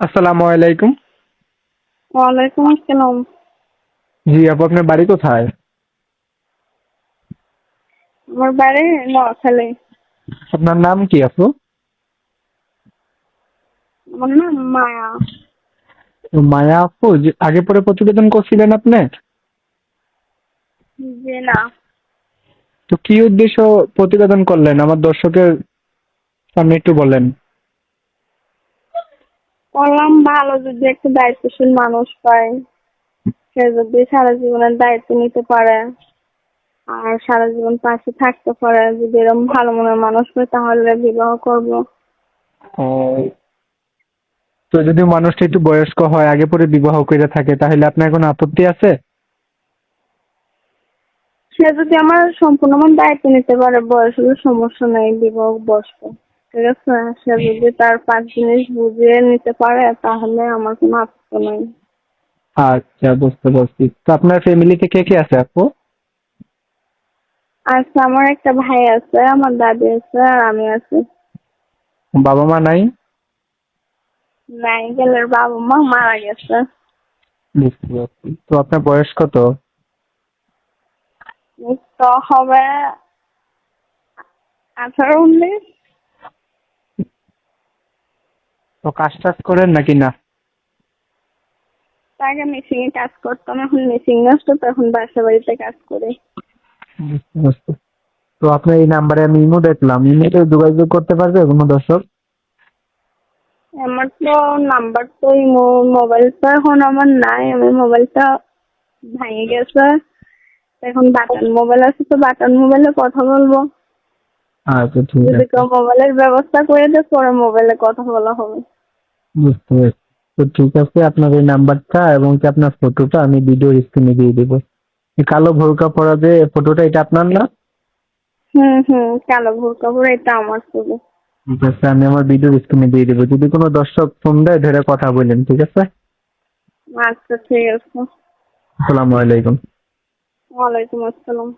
আসসালামু আলাইকুম। ওয়ালাইকুম আসসালাম। জি আপু আপনার বাড়ি কোথায়? আমার বাড়ি নোয়াখালী। আপনার নাম কি আপু? আমার নাম মায়া। মায়া আপু যে আগে পরে প্রতিবেদন করছিলেন আপনি? জি না। তো কি উদ্দেশ্য প্রতিবেদন করলেন? আমার দর্শকের সামনে একটু বলেন। বললাম ভালো যদি একটা দায়িত্বশীল মানুষ পায়। সে যদি সারা জীবনের দায়িত্ব নিতে পারে আর সারা জীবন পাশে থাকতে পারে যদি এরকম ভালো মনের মানুষ পায় তাহলে বিবাহ করব। তো যদি মানুষটা একটু বয়স্ক হয় আগে পরে বিবাহ করে থাকে তাহলে আপনার কোনো আপত্তি আছে? সে যদি আমার সম্পূর্ণ আমার দায়িত্ব নিতে পারে বয়স হলে সমস্যা নেই বিবাহ বসবো। ঠিক আছে সে যদি তার পাঁচ জিনিস বুঝিয়ে নিতে পারে তাহলে আমার কোনো আপত্তি নেই। আচ্ছা বুঝতে পারছি। তো আপনার ফ্যামিলিতে কে কে আছে আপু? আচ্ছা আমার একটা ভাই আছে আমার দাদি আছে আর আমি আছি। বাবা মা নাই? নাই গেলের বাবা মা মারা গেছে। বুঝতে পারছি। তো আপনার বয়স কত? তো হবে আঠারো উনিশ। তো কাজ টাজ করেন নাকি না? আগে মেশিনে কাজ করতাম এখন মেশিন নষ্ট তো এখন বাসা বাড়িতে কাজ করি। তো আপনার এই নাম্বারে আমি ইমো দেখলাম। ইমোতে যোগাযোগ করতে পারবে কোনো দর্শক? আমার তো নাম্বার তো এই মোবাইলটা এখন আমার নাই। আমি মোবাইলটা ভেঙে গেছে। এখন বাটন মোবাইল আছে তো বাটন মোবাইলে কথা বলব। আচ্ছা ঠিক যদি আছে। কেউ মোবাইলের ব্যবস্থা করে দেয় পরে মোবাইলে কথা বলা হবে। বুঝতে পেরেছি। তো ঠিক আছে আপনার এই নাম্বারটা এবং কি আপনার ফটোটা আমি ভিডিও স্ক্রিনে দিয়ে দেবো। কালো ভোরকা পরা যে ফটোটা এটা আপনার না? হুম হুম কালো ভোর কাপড় এটা আমার শুধু ঠিক আছে আমি আমার ভিডিও স্ক্রিনে দিয়ে দেবো। যদি কোনো দর্শক ফোন দেয় ধরে কথা বলেন ঠিক আছে? আচ্ছা ঠিক আছে। আসসালামু আলাইকুম। ওয়ালাইকুম আসসালাম।